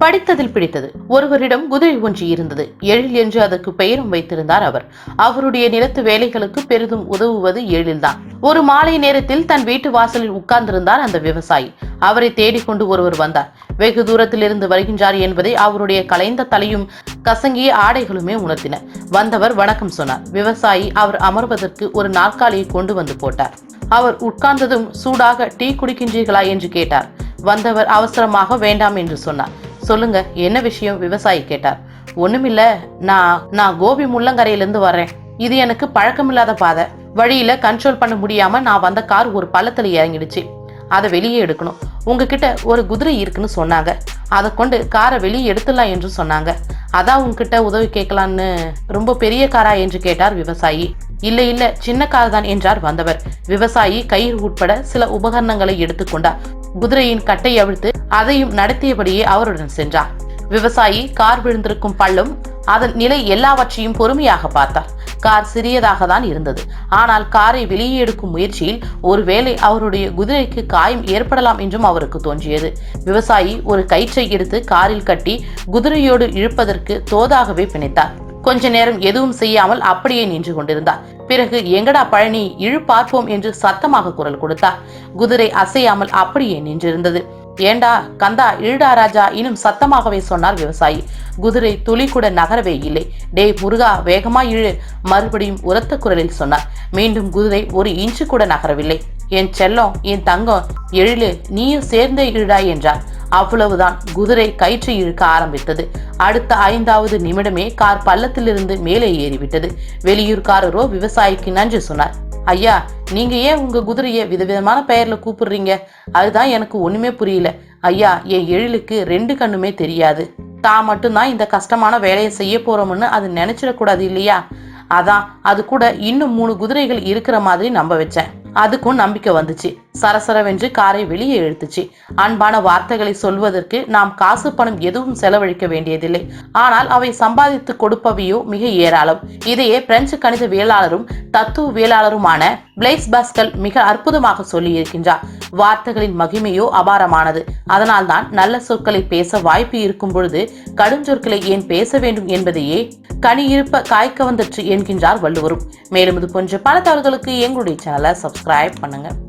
படித்ததில் பிடித்தது. ஒருவரிடம் குதிரை ஒன்று இருந்தது. எழில் என்று அதற்கு பெயரும் வைத்திருந்தார் அவர். அவருடைய நிலத்து வேலைகளுக்கு பெரிதும் உதவுவது எழில்தான். ஒரு மாலை நேரத்தில் தன் வீட்டு வாசலில் உட்கார்ந்திருந்தார் அந்த விவசாயி. அவரை தேடிக்கொண்டு ஒருவர் வந்தார். வெகு தூரத்திலிருந்து வருகின்றார் என்பதை அவருடைய கலைந்த தலையும் கசங்கிய ஆடைகளுமே உணர்த்தின. வந்தவர் வணக்கம் சொன்னார். விவசாயி அவர் அமர்வதற்கு ஒரு நாற்காலியை கொண்டு வந்து போட்டார். அவர் உட்கார்ந்ததும் சூடாக டீ குடிக்கின்றீர்களா? என்று கேட்டார். வந்தவர் அவசரமாக வேண்டாம் என்று சொன்னார். சொல்லுங்க என்ன விஷயம்? விவசாயி கேட்டார். ஒண்ணுமில்ல நான் நான் கோபி முள்ளங்கரையிலிருந்து வரேன் இது எனக்கு பழக்கமில்லாத பாதை. வழியில கண்ட்ரோல் பண்ண முடியாம நான் வந்த கார் ஒரு பள்ளத்துல இறங்கிடுச்சு. அதை வெளியே எடுக்கணும். உங்ககிட்ட ஒரு குதிரை இருக்குன்னு சொன்னாங்க. அதை கொண்டு காரை வெளியே எடுத்துடலாம் என்று சொன்னாங்க. அதான் உங்ககிட்ட உதவி கேட்கலான்னு ரொம்ப பெரிய காரா என்று கேட்டார் விவசாயி. இல்ல இல்ல சின்ன கார் தான் என்றார் வந்தவர். விவசாயி கயிறு உட்பட சில உபகரணங்களை எடுத்துக்கொண்டார் குதிரையின் கட்டை அவிழ்த்து அதையும் நடத்தியபடியே அவருடன் சென்றார். விவசாயி கார் விழுந்திருக்கும் பள்ளம் அதன் நிலை எல்லாவற்றையும் பொறுமையாக பார்த்தார். கார் சிறியதாக தான் இருந்தது. ஆனால் காரை வெளியே எடுக்கும் முயற்சியில் ஒருவேளை அவருடைய குதிரைக்கு காயம் ஏற்படலாம் என்றும் அவருக்கு தோன்றியது. விவசாயி ஒரு கயிற்றை எடுத்து காரில் கட்டி குதிரையோடு இழுப்பதற்கு தோதாகவே பிணைத்தார். கொஞ்ச நேரம் எதுவும் செய்யாமல் அப்படியே நின்று கொண்டிருந்தார். பிறகு எங்கடா பழனி இழு பார்ப்போம் என்று சத்தமாக குரல் கொடுத்தார். குதிரை அசையாமல் அப்படியே நின்றிருந்தது. ஏண்டா கந்தா இழுடா ராஜா இன்னும் சத்தமாகவே சொன்னார் விவசாயி. குதிரை துளி கூட நகரவே இல்லை. டேய் முருகா வேகமா இழு மறுபடியும் உரத்த குரலில் சொன்னார். மீண்டும் குதிரை ஒரு இன்ச்சு கூட நகரவில்லை. என் செல்லம் என் தங்கம் எழிலு நீயும் சேர்ந்தே இழுடா என்றார். அவ்வளவுதான். குதிரை கயிற்று இழுக்க ஆரம்பித்தது. அடுத்த ஐந்தாவது நிமிடமே கார் பள்ளத்திலிருந்து மேலே ஏறிவிட்டது. வெளியூர்காரரோ விவசாயிக்கு நன்றி சொன்னார். ஐயா நீங்க ஏன் உங்க குதிரையை விதவிதமான பெயர்ல கூப்பிடுறீங்க? அதுதான் எனக்கு ஒண்ணுமே புரியல. ஐயா என் எழிலுக்கு ரெண்டு கண்ணுமே தெரியாது. தான் மட்டும்தான் இந்த கஷ்டமான வேலையை செய்ய போறோம்னு அது நினைச்சிடக்கூடாது இல்லையா? அதான் அது கூட இன்னும் மூணு குதிரைகள் இருக்கிற மாதிரி நம்ப வச்சேன். அதுக்கும் நம்பிக்கை வந்துச்சு. சரசரவென்று காரை வெளியே இழுத்துச்சு. அன்பான வார்த்தைகளை சொல்வதற்கு நாம் காசு பணம் எதுவும் செலவழிக்க வேண்டியதில்லை. ஆனால் அவை சம்பாதித்து கொடுப்பவையோ மிக ஏராளம். இதையே பிரெஞ்சு கணிதவியலாளரும் தத்துவவியலாளருமான பிளேஸ் பாஸ்கல் மிக அற்புதமாக சொல்லியிருக்கின்றார். வார்த்தைகளின் மகிமையோ அபாரமானது. அதனால்தான் நல்ல சொற்களை பேச வாய்ப்பு இருக்கும் பொழுது கடுஞ்சொற்களை ஏன் பேச வேண்டும் என்பதையே கனியிருப்ப காய்க்க வந்துற்று என்கின்றார் வள்ளுவரும். மேலும் இது போன்ற பல தகவல்களுக்கு எங்களுடைய சேனலை சப்ஸ்கிரைப் பண்ணுங்கள்